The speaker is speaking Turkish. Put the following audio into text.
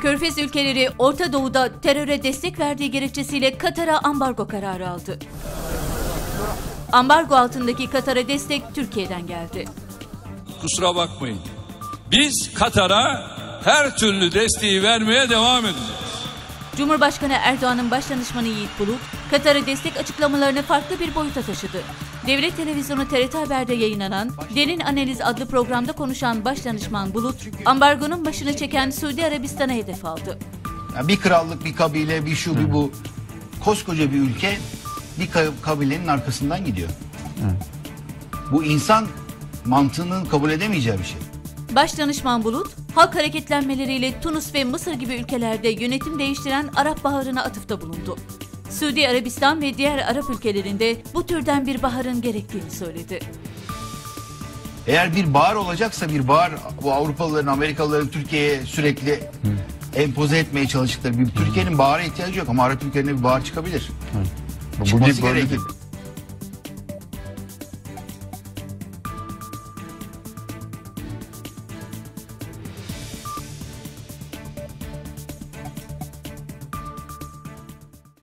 Körfez ülkeleri Orta Doğu'da teröre destek verdiği gerekçesiyle Katar'a ambargo kararı aldı. Ambargo altındaki Katar'a destek Türkiye'den geldi. Kusura bakmayın. Biz Katar'a her türlü desteği vermeye devam edeceğiz. Cumhurbaşkanı Erdoğan'ın başdanışmanı Yiğit Bulut, Katar'a destek açıklamalarını farklı bir boyuta taşıdı. Devlet Televizyonu TRT Haber'de yayınlanan Derin Analiz adlı programda konuşan başdanışman Bulut, ambargonun başını çeken Suudi Arabistan'a hedef aldı. Yani bir krallık, bir kabile, bir şu, bir bu. Koskoca bir ülke bir ka- kabilenin arkasından gidiyor. Bu insan mantığının kabul edemeyeceği bir şey. Başdanışman Bulut, halk hareketlenmeleriyle Tunus ve Mısır gibi ülkelerde yönetim değiştiren Arap Baharı'na atıfta bulundu. Suudi Arabistan ve diğer Arap ülkelerinde bu türden bir baharın gerektiğini söyledi. Eğer bir bağır olacaksa bir bağır bu Avrupalıların, Amerikalıların Türkiye'ye sürekli empoze etmeye çalıştıkları bir Türkiye'nin bağıra ihtiyacı yok ama Arap ülkelerine bir bağır çıkabilir. Bu Çıkması gerekir.